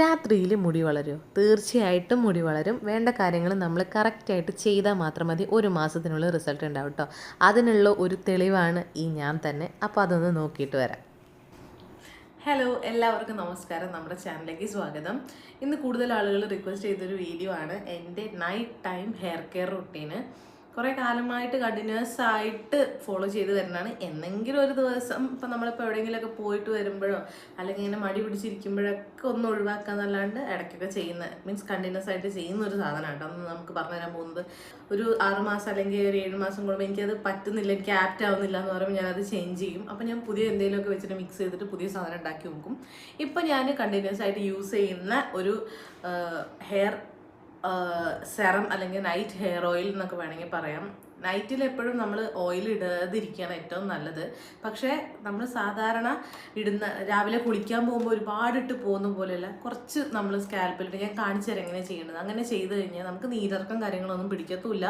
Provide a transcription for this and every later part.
രാത്രിയിൽ മുടി വളരും. തീർച്ചയായിട്ടും മുടി വളരും. വേണ്ട കാര്യങ്ങൾ നമ്മൾ കറക്റ്റായിട്ട് ചെയ്താൽ മാത്രം മതി. ഒരു മാസത്തിനുള്ളിൽ റിസൾട്ട് ഉണ്ടാവും കേട്ടോ അതിനുള്ള ഒരു തെളിവാണ് ഈ ഞാൻ തന്നെ. അപ്പോൾ അതൊന്ന് നോക്കിയിട്ട് വരാം. ഹലോ എല്ലാവർക്കും നമസ്കാരം. നമ്മുടെ ചാനലിലേക്ക് സ്വാഗതം. ഇന്ന് കൂടുതൽ ആളുകൾ റിക്വസ്റ്റ് ചെയ്തൊരു വീഡിയോ ആണ്. എന്റെ night time hair care routine. കുറേ കാലമായിട്ട് കണ്ടിന്യൂസ് ആയിട്ട് ഫോളോ ചെയ്ത് വരുന്നതാണ്. എന്നെങ്കിലും ഒരു ദിവസം ഇപ്പം നമ്മളിപ്പോൾ എവിടെയെങ്കിലുമൊക്കെ പോയിട്ട് വരുമ്പോഴോ അല്ലെങ്കിൽ ഇങ്ങനെ മടി പിടിച്ചിരിക്കുമ്പോഴൊക്കെ ഒന്ന് ഒഴിവാക്കാന്നല്ലാണ്ട് ഇടയ്ക്കൊക്കെ ചെയ്യുന്ന മീൻസ് കണ്ടിന്യൂസ് ആയിട്ട് ചെയ്യുന്ന ഒരു സാധനമാണ് കേട്ടോ. അന്ന് നമുക്ക് പറഞ്ഞു തരാൻ പോകുന്നത് ഒരു ആറുമാസം അല്ലെങ്കിൽ ഒരു ഏഴ് മാസം കൂടുമ്പോൾ എനിക്കത് പറ്റുന്നില്ല എനിക്ക് ആപ്റ്റ് ആവുന്നില്ല എന്ന് പറയുമ്പോൾ ഞാനത് ചേഞ്ച് ചെയ്യും. അപ്പോൾ ഞാൻ പുതിയ എന്തെങ്കിലുമൊക്കെ വെച്ചിട്ട് മിക്സ് ചെയ്തിട്ട് പുതിയ സാധനം ഉണ്ടാക്കി നോക്കും ഇപ്പം ഞാൻ കണ്ടിന്യൂസ് ആയിട്ട് യൂസ് ചെയ്യുന്ന ഒരു ഹെയർ സെറം അല്ലെങ്കിൽ നൈറ്റ് ഹെയർ ഓയിൽ എന്നൊക്കെ വേണമെങ്കിൽ പറയാം. നൈറ്റിൽ എപ്പോഴും നമ്മൾ ഓയിൽ ഇടാതിരിക്കുകയാണ് ഏറ്റവും നല്ലത്. പക്ഷേ നമ്മൾ സാധാരണ ഇടുന്ന രാവിലെ കുളിക്കാൻ പോകുമ്പോൾ ഒരുപാട് ഇട്ട് പോകുന്ന പോലെയല്ല കുറച്ച് നമ്മൾ സ്കാൽപ്പിലിട്ട് ഞാൻ കാണിച്ചു തരാം എങ്ങനെ ചെയ്യേണ്ടത് അങ്ങനെ ചെയ്ത് കഴിഞ്ഞാൽ നമുക്ക് നീരിറക്കം കാര്യങ്ങളൊന്നും പിടിക്കത്തുമില്ല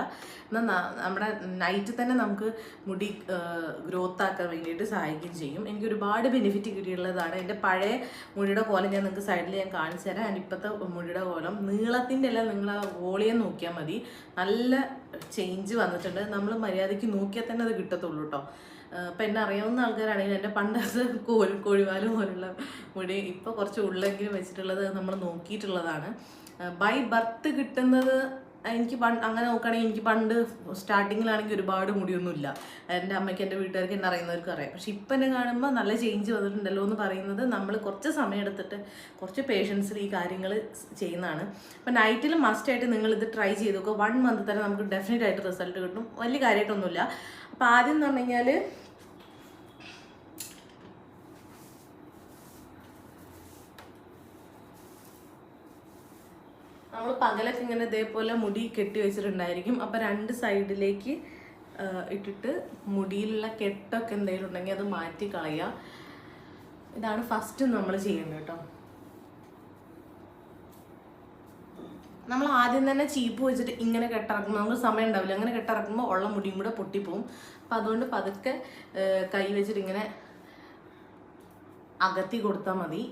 എന്നാൽ നമ്മുടെ നൈറ്റ് തന്നെ നമുക്ക് മുടി ഗ്രോത്ത് ആക്കാൻ വേണ്ടിയിട്ട് സഹായിക്കുകയും ചെയ്യും. എനിക്ക് ഒരുപാട് ബെനിഫിറ്റ് കിട്ടിയിട്ടുള്ളതാണ്. എന്റെ പഴയ മുടിയുടെ കോലം ഞാൻ നിങ്ങൾക്ക് സൈഡിൽ ഞാൻ കാണിച്ചു തരാം. ആൻഡ് ഇപ്പോഴത്തെ മുടിയുടെ കോലം നീളത്തിന്റെ എല്ലാം നിങ്ങൾ വോളിയം നോക്കിയാൽ മതി. നല്ല ചേഞ്ച് വന്നിട്ടുണ്ട്. നമ്മൾ മര്യാദയ്ക്ക് നോക്കിയാൽ തന്നെ അത് കിട്ടത്തുള്ളൂ കേട്ടോ ഇപ്പം എന്നെ അറിയാവുന്ന ആൾക്കാരാണെങ്കിൽ എന്റെ പണ്ടത്തെ കോഴിവാൽ പോലുള്ള മുടി ഇപ്പോൾ കുറച്ച് ഉള്ളെങ്കിലും വെച്ചിട്ടുള്ളത് നമ്മൾ നോക്കിയിട്ടുള്ളതാണ്. ബൈ ബർത്ത് കിട്ടുന്നത് എനിക്ക് പണ്ട് അങ്ങനെ നോക്കുകയാണെങ്കിൽ എനിക്ക് പണ്ട് സ്റ്റാർട്ടിങ്ങിലാണെങ്കിൽ ഒരുപാട് മുടിയൊന്നുമില്ല. എന്റെ അമ്മയ്ക്ക് എന്റെ വീട്ടുകാർക്ക് എന്നെ അറിയുന്നവർക്ക് അറിയാം. പക്ഷെ ഇപ്പം എന്നെ കാണുമ്പോൾ നല്ല ചേഞ്ച് വന്നിട്ടുണ്ടല്ലോ എന്ന് പറയുന്നത് നമ്മൾ കുറച്ച് സമയം എടുത്തിട്ട് കുറച്ച് പേഷ്യൻസിൽ ഈ കാര്യങ്ങൾ ചെയ്യുന്നതാണ്. അപ്പം നൈറ്റിൽ മസ്റ്റായിട്ട് നിങ്ങൾ ഇത് ട്രൈ ചെയ്ത് നോക്കുക വൺ മന്ത് തന്നെ നമുക്ക് ഡെഫിനറ്റ് ആയിട്ട് റിസൾട്ട് കിട്ടും. വലിയ കാര്യമായിട്ടൊന്നുമില്ല. അപ്പോൾ ആദ്യം എന്ന് പറഞ്ഞു കഴിഞ്ഞാൽ നമ്മൾ പകലൊക്കെ ഇങ്ങനെ ഇതേപോലെ മുടി കെട്ടി വെച്ചിട്ടുണ്ടായിരിക്കും. അപ്പോൾ രണ്ട് സൈഡിലേക്ക് ഇട്ടിട്ട് മുടിയിലുള്ള കെട്ടൊക്കെ എന്തെങ്കിലും ഉണ്ടെങ്കിൽ അത് മാറ്റി കളയുക. ഇതാണ് ഫസ്റ്റ് നമ്മൾ ചെയ്യുന്നത് കേട്ടോ. നമ്മൾ ആദ്യം തന്നെ ചീപ്പ് വെച്ചിട്ട് ഇങ്ങനെ കെട്ടിറക്കുമ്പോൾ നമുക്ക് സമയം ഉണ്ടാവില്ല. അങ്ങനെ കെട്ടിറക്കുമ്പോൾ ഉള്ള മുടിയും കൂടെ പൊട്ടിപ്പോവും. അപ്പം അതുകൊണ്ട് പതുക്കെ കൈ വെച്ചിട്ട് ഇങ്ങനെ അകത്തി കൊടുത്താൽ മതി.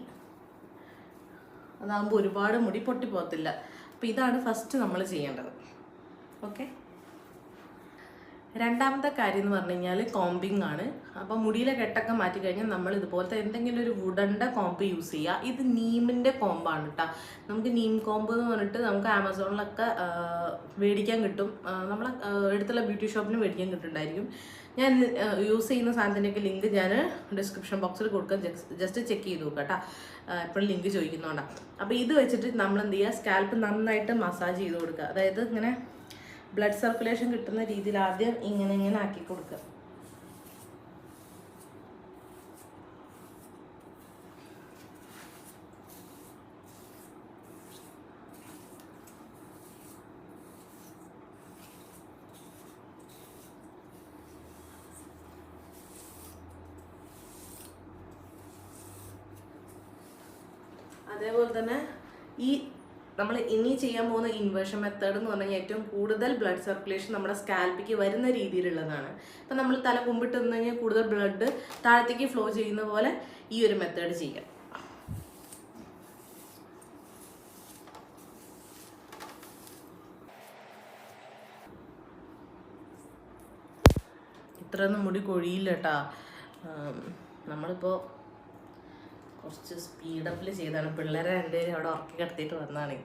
അതാകുമ്പോൾ ഒരുപാട് മുടി പൊട്ടിപ്പോകത്തില്ല. അപ്പോൾ ഇതാണ് ഫസ്റ്റ് നമ്മൾ ചെയ്യേണ്ടത്. ഓക്കെ രണ്ടാമത്തെ കാര്യം എന്ന് പറഞ്ഞു കഴിഞ്ഞാൽ കോമ്പിങ് ആണ്. അപ്പോൾ മുടിയിലെ കെട്ടൊക്കെ മാറ്റി കഴിഞ്ഞാൽ നമ്മൾ ഇതുപോലത്തെ എന്തെങ്കിലും ഒരു വുഡന്റെ കോമ്പ് യൂസ് ചെയ്യുക. ഇത് നീമിന്റെ കോമ്പാണ് കേട്ടോ നമുക്ക് നീം കോമ്പ് എന്ന് പറഞ്ഞിട്ട് നമുക്ക് ആമസോണിലൊക്കെ മേടിക്കാൻ കിട്ടും. നമ്മളെ അടുത്തുള്ള ബ്യൂട്ടി ഷോപ്പിന് മേടിക്കാൻ കിട്ടുന്നുണ്ടായിരിക്കും. ഞാൻ യൂസ് ചെയ്യുന്ന സാധനത്തിന്റെയൊക്കെ ലിങ്ക് ഞാൻ ഡിസ്ക്രിപ്ഷൻ ബോക്സിൽ കൊടുക്കാം. ജസ്റ്റ് ചെക്ക് ചെയ്ത് നോക്കാം കേട്ടോ എപ്പോഴും ലിങ്ക് ചോദിക്കുന്നതുകൊണ്ടാണ് അപ്പോൾ ഇത് വെച്ചിട്ട് നമ്മൾ എന്ത് ചെയ്യുക? സ്കാൽപ്പ് നന്നായിട്ട് മസാജ് ചെയ്ത് കൊടുക്കുക. അതായത് ഇങ്ങനെ ബ്ലഡ് സർക്കുലേഷൻ കിട്ടുന്ന രീതിയിൽ ആദ്യം ഇങ്ങനെ ഇങ്ങനെ ആക്കി കൊടുക്കുക അതേപോലെ തന്നെ ഈ നമ്മൾ ഇനി ചെയ്യാൻ പോകുന്ന ഇൻവേർഷൻ മെത്തേഡ് എന്ന് പറഞ്ഞു കഴിഞ്ഞാൽ ഏറ്റവും കൂടുതൽ ബ്ലഡ് സർക്കുലേഷൻ നമ്മുടെ സ്കാൽപ്പിക്ക് വരുന്ന രീതിയിലുള്ളതാണ്. അപ്പം നമ്മൾ തല കുമ്പിട്ട് നിന്ന് കഴിഞ്ഞാൽ കൂടുതൽ ബ്ലഡ് താഴത്തേക്ക് ഫ്ലോ ചെയ്യുന്ന പോലെ ഈ ഒരു മെത്തേഡ് ചെയ്യാം. ഇത്രയൊന്നും മുടി കൊഴിയില്ല കേട്ടാ നമ്മളിപ്പോൾ കുറച്ച് സ്പീഡപ്പിൽ ചെയ്താണ്. പിള്ളേരെ രണ്ടുപേരും അവിടെ ഉറക്കി കിടത്തിയിട്ട് വന്നതാണ്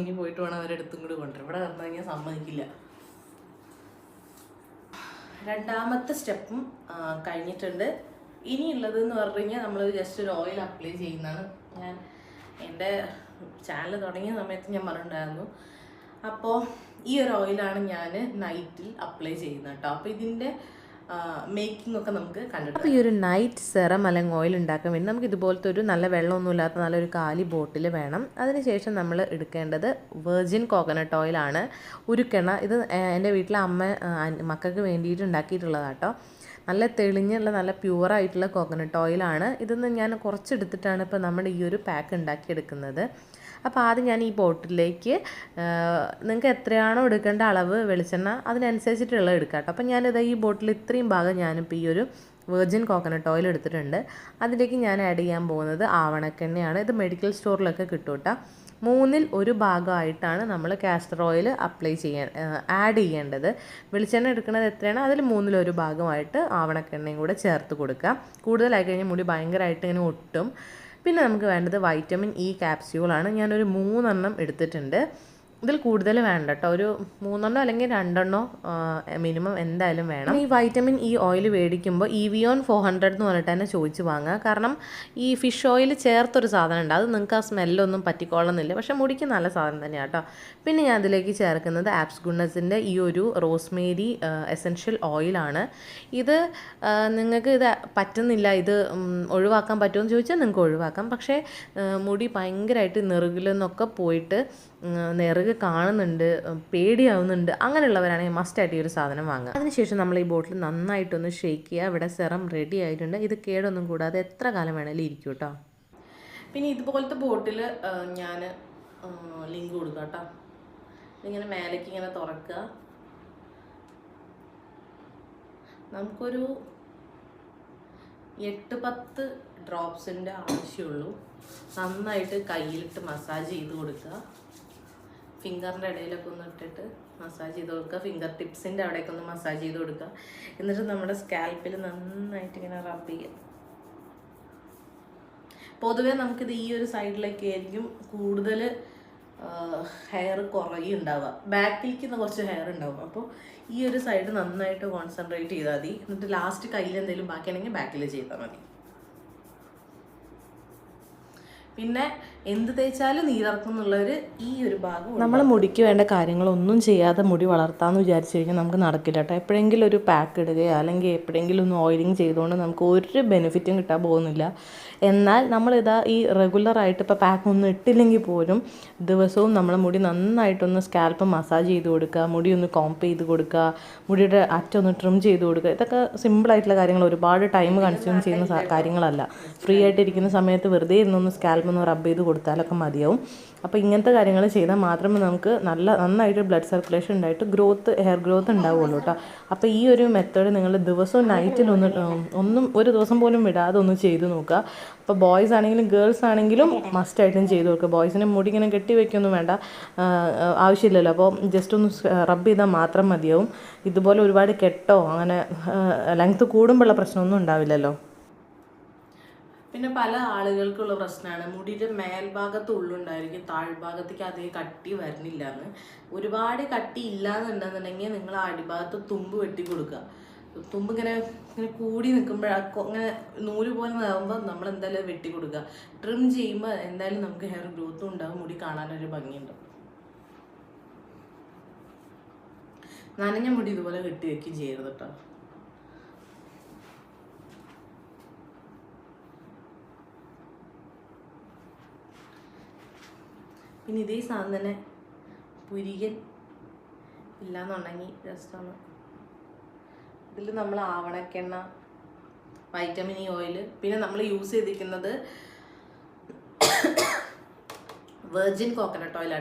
ഇനി പോയിട്ട് വേണം അവരെടുത്തും കൂടി കൊണ്ടുവരും ഇവിടെ വന്നു കഴിഞ്ഞാൽ സമ്മതിക്കില്ല. രണ്ടാമത്തെ സ്റ്റെപ്പും കഴിഞ്ഞിട്ടുണ്ട്. ഇനിയുള്ളത് എന്ന് പറഞ്ഞു കഴിഞ്ഞാൽ നമ്മൾ ജസ്റ്റ് ഒരു ഓയിൽ അപ്ലൈ ചെയ്യുന്നതാണ്. ഞാൻ എന്റെ ചാനൽ തുടങ്ങിയ സമയത്ത് ഞാൻ പറഞ്ഞിട്ടുണ്ടായിരുന്നു. അപ്പോൾ ഈ ഒരു ഓയിലാണ് ഞാൻ നൈറ്റിൽ അപ്ലൈ ചെയ്യുന്നത് കേട്ടോ അപ്പോൾ ഇതിന്റെ മേക്കിംഗ് ഒക്കെ നമുക്ക് കണ്ടിട്ട് ഈ ഒരു നൈറ്റ് സെറം അല്ലെങ്കിൽ ഓയിൽ ഉണ്ടാക്കാൻ വേണ്ടി നമുക്ക് ഇതുപോലത്തെ ഒരു നല്ല വെള്ളമൊന്നുമില്ലാത്ത നല്ലൊരു കാലി ബോട്ടിൽ വേണം. അതിനുശേഷം നമ്മൾ എടുക്കേണ്ടത് വെർജിൻ കോക്കനട്ട് ഓയിലാണ് ഉരുക്കണ ഇത് എന്റെ വീട്ടിലെ അമ്മ മക്കൾക്ക് വേണ്ടിയിട്ട് ഉണ്ടാക്കിയിട്ടുള്ളതാട്ടോ നല്ല തെളിഞ്ഞുള്ള നല്ല പ്യുവറായിട്ടുള്ള കോക്കനട്ട് ഓയിലാണ് ഇതൊന്ന് ഞാൻ കുറച്ചെടുത്തിട്ടാണ് ഇപ്പോൾ നമ്മുടെ ഈ ഒരു പാക്ക് ഉണ്ടാക്കിയെടുക്കുന്നത്. അപ്പോൾ ആദ്യം ഞാൻ ഈ ബോട്ടിലേക്ക് നിങ്ങൾക്ക് എത്രയാണോ എടുക്കേണ്ട അളവ് വെളിച്ചെണ്ണ അതിനനുസരിച്ചിട്ടുള്ള എടുക്കാം കേട്ടോ. അപ്പോൾ ഞാനിത് ഈ ബോട്ടിൽ ഇത്രയും ഭാഗം ഞാനിപ്പോൾ ഈ ഒരു വെർജിൻ കോക്കനട്ട് ഓയിൽ എടുത്തിട്ടുണ്ട്. അതിലേക്ക് ഞാൻ ആഡ് ചെയ്യാൻ പോകുന്നത് ആവണക്കെണ്ണയാണ്. ഇത് മെഡിക്കൽ സ്റ്റോറിലൊക്കെ കിട്ടും മൂന്നിൽ ഒരു ഭാഗമായിട്ടാണ് നമ്മൾ കാസ്റ്റർ ഓയിൽ അപ്ലൈ ചെയ്യാൻ ആഡ് ചെയ്യേണ്ടത്. വെളിച്ചെണ്ണ എടുക്കുന്നത് എത്രയാണ് അതിൽ മൂന്നിലൊരു ഭാഗമായിട്ട് ആവണക്കെണ്ണയും കൂടെ ചേർത്ത് കൊടുക്കുക കൂടുതലായി കഴിഞ്ഞാൽ മുടി ഭയങ്കരമായിട്ട് ഇങ്ങനെ ഒട്ടും. പിന്നെ നമുക്ക് വേണ്ടത് വൈറ്റമിൻ ഇ ക്യാപ്സ്യൂളാണ് ഞാനൊരു മൂന്നെണ്ണം എടുത്തിട്ടുണ്ട്. ഇതിൽ കൂടുതൽ വേണ്ട കേട്ടോ ഒരു മൂന്നെണ്ണോ അല്ലെങ്കിൽ രണ്ടെണ്ണോ മിനിമം എന്തായാലും വേണം. ഈ വൈറ്റമിൻ ഇ ഓയിൽ മേടിക്കുമ്പോൾ Evion four hundred എന്ന് പറഞ്ഞിട്ട് തന്നെ ചോദിച്ച് വാങ്ങുക. കാരണം ഈ ഫിഷ് ഓയിൽ ചേർത്തൊരു സാധനം ഉണ്ട് അത് നിങ്ങൾക്ക് ആ സ്മെല്ലൊന്നും പറ്റിക്കൊള്ളുന്നില്ല പക്ഷേ മുടിക്ക് നല്ല സാധനം തന്നെയാണ് കേട്ടോ പിന്നെ ഞാൻ അതിലേക്ക് ചേർക്കുന്നത് ആപ്സ് ഗുണ്ണസിന്റെ ഈ ഒരു റോസ്മേരി എസെൻഷ്യൽ ഓയിലാണ് ഇത് നിങ്ങൾക്ക് ഇത് പറ്റുന്നില്ല. ഇത് ഒഴിവാക്കാൻ പറ്റുമെന്ന് ചോദിച്ചാൽ നിങ്ങൾക്ക് ഒഴിവാക്കാം. പക്ഷേ മുടി ഭയങ്കരമായിട്ട് നെറുകിലെന്നൊക്കെ പോയിട്ട് നെറുക് കാണുന്നുണ്ട് പേടിയാവുന്നുണ്ട് അങ്ങനെയുള്ളവരാണെങ്കിൽ മസ്റ്റായിട്ട് ഈ ഒരു സാധനം വാങ്ങുക. അതിനുശേഷം നമ്മൾ ഈ ബോട്ടിൽ നന്നായിട്ടൊന്ന് ഷേക്ക് ചെയ്യുക. ഇവിടെ സെറം റെഡി ആയിട്ടുണ്ട്. ഇത് കേടൊന്നും കൂടാതെ എത്ര കാലം വേണമെങ്കിലും ഇരിക്കും കേട്ടോ. പിന്നെ ഇതുപോലത്തെ ബോട്ടിൽ ഞാൻ ലിങ്ക് കൊടുക്കാം കേട്ടോ. ഇങ്ങനെ മേലേക്ക് ഇങ്ങനെ തുറക്കുക. നമുക്കൊരു എട്ട് പത്ത് ഡ്രോപ്സിന്റെ ആവശ്യമുള്ളൂ. നന്നായിട്ട് കയ്യിലിട്ട് മസാജ് ചെയ്ത് കൊടുക്കുക. ഫിംഗറിന്റെ ഇടയിലൊക്കെ ഒന്ന് ഇട്ടിട്ട് മസാജ് ചെയ്ത് കൊടുക്കുക. ഫിംഗർ ടിപ്സിന്റെ അവിടെയൊക്കെ ഒന്ന് മസാജ് ചെയ്ത് കൊടുക്കുക. എന്നിട്ട് നമ്മുടെ സ്കാൽപ്പിൽ നന്നായിട്ട് ഇങ്ങനെ റബ്ബ് ചെയ്യുക. പൊതുവെ നമുക്കിത് ഈ ഒരു സൈഡിലേക്ക് ആയിരിക്കും കൂടുതൽ ഹെയർ കുറയും ഉണ്ടാവുക. ബാക്കിലേക്ക് കുറച്ച് ഹെയർ ഉണ്ടാവും. അപ്പോൾ ഈ ഒരു സൈഡ് നന്നായിട്ട് കോൺസെൻട്രേറ്റ് ചെയ്താൽ മതി. എന്നിട്ട് ലാസ്റ്റ് കയ്യിൽ എന്തെങ്കിലും ബാക്കിയാണെങ്കിൽ ബാക്കിൽ ചെയ്താൽ മതി. പിന്നെ എന്ത് തേച്ചാലും നീരിറക്കും എന്നുള്ളൊരു ഈ ഒരു ഭാഗം നമ്മൾ മുടിക്ക് വേണ്ട കാര്യങ്ങളൊന്നും ചെയ്യാതെ മുടി വളർത്താമെന്ന് വിചാരിച്ചു കഴിഞ്ഞാൽ നമുക്ക് നടക്കില്ല കേട്ടോ. എപ്പോഴെങ്കിലും ഒരു പാക്ക് ഇടുകയോ അല്ലെങ്കിൽ എപ്പോഴെങ്കിലും ഒന്ന് ഓയിലിംഗ് ചെയ്തുകൊണ്ട് നമുക്ക് ഒരു ബെനിഫിറ്റും കിട്ടാൻ പോകുന്നില്ല. എന്നാൽ നമ്മളിതാ ഈ റെഗുലറായിട്ട് ഇപ്പോൾ പാക്ക് ഒന്നും ഇട്ടില്ലെങ്കിൽ പോലും ദിവസവും നമ്മൾ മുടി നന്നായിട്ടൊന്ന് സ്കാൽപ്പ് മസാജ് ചെയ്ത് കൊടുക്കുക മുടി ഒന്ന് കോംപ് ചെയ്ത് കൊടുക്കുക മുടിയുടെ അറ്റം ഒന്ന് ട്രിം ചെയ്ത് കൊടുക്കുക. ഇതൊക്കെ സിമ്പിളായിട്ടുള്ള കാര്യങ്ങൾ ഒരുപാട് ടൈം കൺസ്യൂം ചെയ്യുന്ന കാര്യങ്ങളല്ല. ഫ്രീ ആയിട്ടിരിക്കുന്ന സമയത്ത് വെറുതെ ഇരുന്നൊന്ന് സ്കാൽപ്പ് ഒന്ന് റബ്ബ് ചെയ്ത് കൊടുത്താലൊക്കെ മതിയാവും. അപ്പോൾ ഇങ്ങനത്തെ കാര്യങ്ങൾ ചെയ്താൽ മാത്രമേ നമുക്ക് നല്ല നന്നായിട്ട് ബ്ലഡ് സർക്കുലേഷൻ ഉണ്ടായിട്ട് ഗ്രോത്ത് ഹെയർ ഗ്രോത്ത് ഉണ്ടാവുള്ളൂ കേട്ടോ അപ്പോൾ ഈ ഒരു മെത്തേഡ് നിങ്ങൾ ദിവസവും നൈറ്റിൽ ഒന്ന് ഒന്നും ഒരു ദിവസം പോലും വിടാതെ ഒന്ന് ചെയ്ത് നോക്കുക അപ്പോൾ ബോയ്സ് ആണെങ്കിലും ഗേൾസ് ആണെങ്കിലും മസ്റ്റായിട്ടും ചെയ്ത് നോക്കുക ബോയ്സിനെ മുടി ഇങ്ങനെ കെട്ടി വയ്ക്കൊന്നും വേണ്ട. ആവശ്യമില്ലല്ലോ. അപ്പോൾ ജസ്റ്റ് ഒന്ന് റബ്ബ് ചെയ്താൽ മാത്രം മതിയാവും. ഇതുപോലെ ഒരുപാട് കെട്ടോ അങ്ങനെ ലെങ്ത്ത് കൂടുമ്പോഴുള്ള പ്രശ്നമൊന്നും ഉണ്ടാവില്ലല്ലോ. പിന്നെ പല ആളുകൾക്കുള്ള പ്രശ്നമാണ് മുടിയുടെ മേൽഭാഗത്ത് ഉള്ളുണ്ടായിരിക്കും താഴ്ഭാഗത്തേക്ക് അതേ കട്ടി വരണില്ല എന്ന് ഒരുപാട് കട്ടി ഇല്ല എന്നുണ്ടെന്നുണ്ടെങ്കിൽ നിങ്ങൾ അടിഭാഗത്ത് തുമ്പ് വെട്ടി കൊടുക്കുക. തുമ്പ് ഇങ്ങനെ ഇങ്ങനെ കൂടി നിൽക്കുമ്പോഴൊക്കെ ഇങ്ങനെ നൂൽ പോലെ ആകുമ്പോൾ നമ്മൾ എന്തായാലും വെട്ടി കൊടുക്കുക. ട്രിം ചെയ്യുമ്പോൾ എന്തായാലും നമുക്ക് ഹെയർ ഗ്രോത്തും ഉണ്ടാകും മുടി കാണാനൊരു ഭംഗിയുണ്ടാവും. നനഞ്ഞ മുടി ഇതുപോലെ കെട്ടി വെക്കുകയും ചെയ്യരുത് കേട്ടോ. പിന്നെ ഇതേ സാധനം തന്നെ പുരികൻ ഇല്ലാന്നുണ്ടെങ്കിൽ ജസ്റ്റ് ഒന്ന് ഇതിൽ നമ്മൾ ആവണക്കെണ്ണ വൈറ്റമിൻ ഇ ഓയിൽ പിന്നെ നമ്മൾ യൂസ് ചെയ്തിരിക്കുന്നത് വെർജിൻ കോക്കനട്ട് ഓയിൽ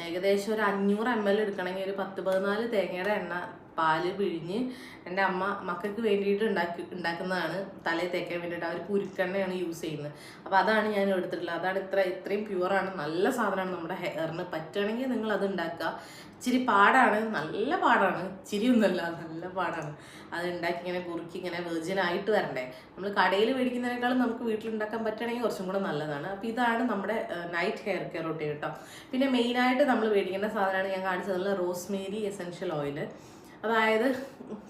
ഏകദേശം ഒരു അഞ്ഞൂറ് എം എൽ എടുക്കണമെങ്കിൽ ഒരു പത്ത് പതിനാല് തേങ്ങയുടെ എണ്ണ പാൽ പിഴിഞ്ഞ് എന്റെ അമ്മ മക്കൾക്ക് വേണ്ടിയിട്ട് ഉണ്ടാക്കി ഉണ്ടാക്കുന്നതാണ്. തലയിൽ തേക്കാൻ വേണ്ടിയിട്ട് അവർ കുരുക്കെണ്ണയാണ് യൂസ് ചെയ്യുന്നത്. അപ്പോൾ അതാണ് ഞാൻ എടുത്തിട്ടുള്ളത്. അതാണ് ഇത്ര ഇത്രയും പ്യുവറാണ് നല്ല സാധനമാണ് നമ്മുടെ ഹെയറിന് പറ്റുകയാണെങ്കിൽ നിങ്ങൾ അത് ഉണ്ടാക്കുക. ഇച്ചിരി പാടാണ്. നല്ല പാടാണ്. ഇച്ചിരി ഒന്നുമല്ല നല്ല പാടാണ്. അത് ഉണ്ടാക്കി ഇങ്ങനെ കുറുക്കി ഇങ്ങനെ വെർജിൻ ആയിട്ട് വരണ്ടേ. നമ്മൾ കടയിൽ മേടിക്കുന്നതിനേക്കാളും നമുക്ക് വീട്ടിലുണ്ടാക്കാൻ പറ്റുകയാണെങ്കിൽ കുറച്ചും കൂടെ നല്ലതാണ്. അപ്പോൾ ഇതാണ് നമ്മുടെ നൈറ്റ് ഹെയർ കെയർ റൊട്ടീൻ കേട്ടോ. പിന്നെ മെയിനായിട്ട് നമ്മൾ മേടിക്കേണ്ട സാധനമാണ് ഞാൻ കാണിച്ചതുള്ള റോസ്മേരി എസെൻഷ്യൽ ഓയിൽ അതായത്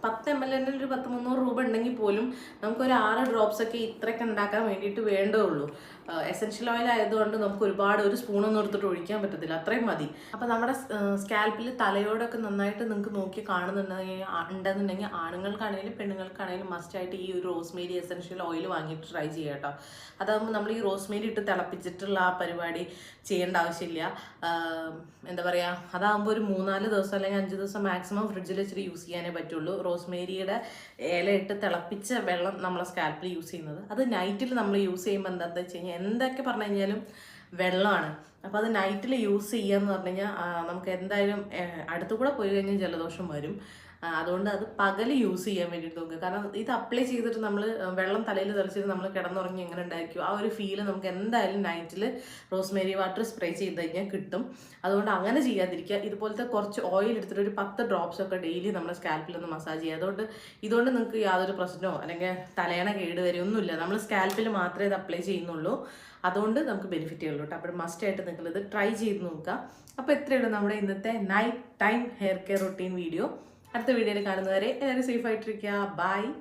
പത്ത് എം എൽ എന്റെ ഒരു പത്ത് മുന്നൂറ് രൂപ ഉണ്ടെങ്കിൽ പോലും നമുക്കൊരു ആറ് ഡ്രോപ്സ് ഒക്കെ ഇത്രയ്ക്ക് ഉണ്ടാക്കാൻ വേണ്ടിയിട്ട് വേണ്ടേ ഉള്ളൂ എസെൻഷ്യൽ ഓയിൽ ആയതുകൊണ്ട് നമുക്ക് ഒരുപാട് ഒരു സ്പൂണൊന്നും എടുത്തിട്ട് ഒഴിക്കാൻ പറ്റത്തില്ല. അത്രയും മതി. അപ്പോൾ നമ്മുടെ സ്കാൽപ്പിൽ തലയോടൊക്കെ നന്നായിട്ട് നിങ്ങൾക്ക് നോക്കി കാണുന്നുണ്ടെങ്കിൽ ഉണ്ടെന്നുണ്ടെങ്കിൽ ആണുങ്ങൾക്കാണെങ്കിലും പെണ്ണുങ്ങൾക്കാണെങ്കിലും മസ്റ്റായിട്ട് ഈ ഒരു റോസ്മേരി എസെൻഷ്യൽ ഓയിൽ വാങ്ങിയിട്ട് ട്രൈ ചെയ്യുക കേട്ടോ. അതാകുമ്പോൾ നമ്മൾ ഈ റോസ്മേരി ഇട്ട് തിളപ്പിച്ചിട്ടുള്ള ആ പരിപാടി ചെയ്യേണ്ട ആവശ്യമില്ല. എന്താ പറയുക അതാകുമ്പോൾ ഒരു മൂന്നാൽ ദിവസം അല്ലെങ്കിൽ അഞ്ച് ദിവസം മാക്സിമം ഫ്രിഡ്ജിൽ വെച്ചിട്ട് യൂസ് ചെയ്യാനേ പറ്റുള്ളൂ. റോസ്മേരിയുടെ ഇല ഇട്ട് തിളപ്പിച്ച വെള്ളം നമ്മളെ സ്കാൽപ്പിൽ യൂസ് ചെയ്യുന്നത്. അത് നൈറ്റിൽ നമ്മൾ യൂസ് ചെയ്യുമ്പോൾ എന്താണെന്ന് വെച്ച് കഴിഞ്ഞാൽ എന്തൊക്കെ പറഞ്ഞു കഴിഞ്ഞാലും വെള്ളമാണ്. അപ്പോൾ അത് നൈറ്റിൽ യൂസ് ചെയ്യുക എന്ന് പറഞ്ഞു കഴിഞ്ഞാൽ നമുക്ക് എന്തായാലും അടുത്തു കൂടെ പോയി കഴിഞ്ഞാൽ ജലദോഷം വരും. അതുകൊണ്ട് അത് പകൽ യൂസ് ചെയ്യാൻ വേണ്ടിയിട്ട് നോക്കുക. കാരണം ഇത് അപ്ലൈ ചെയ്തിട്ട് നമ്മൾ വെള്ളം തലയിൽ തെളിച്ചിട്ട് നമ്മൾ കിടന്നുറങ്ങി എങ്ങനെ ഉണ്ടായിരിക്കും ആ ഒരു ഫീൽ നമുക്ക് എന്തായാലും നൈറ്റിൽ റോസ്മേരി വാട്ടർ സ്പ്രേ ചെയ്ത് കഴിഞ്ഞാൽ കിട്ടും. അതുകൊണ്ട് അങ്ങനെ ചെയ്യാതിരിക്കുക. ഇതുപോലത്തെ കുറച്ച് ഓയിൽ എടുത്തിട്ട് ഒരു പത്ത് ഡ്രോപ്സ് ഒക്കെ ഡെയിലി നമ്മുടെ സ്കാൽപ്പിൽ ഒന്ന് മസാജ് ചെയ്യുക. അതുകൊണ്ട് ഇതുകൊണ്ട് നിങ്ങൾക്ക് യാതൊരു പ്രശ്നമോ അല്ലെങ്കിൽ തലയണ കേട് വരെയൊന്നുമില്ല നമ്മൾ സ്കാൽപ്പിൽ മാത്രമേ ഇത് അപ്ലൈ ചെയ്യുന്നുള്ളൂ. അതുകൊണ്ട് നമുക്ക് ബെനിഫിറ്റ് കേട്ടോ. അപ്പോൾ മസ്റ്റ് ആയിട്ട് നിങ്ങൾ ഇത് ട്രൈ ചെയ്ത് നോക്കുക. അപ്പോൾ എത്രയുള്ളൂ നമ്മുടെ ഇന്നത്തെ night time hair care routine video അടുത്ത വീഡിയോയിൽ കാണുന്നവരെ എല്ലാവരും സേഫ് ആയിട്ടിരിക്കുക. ബൈ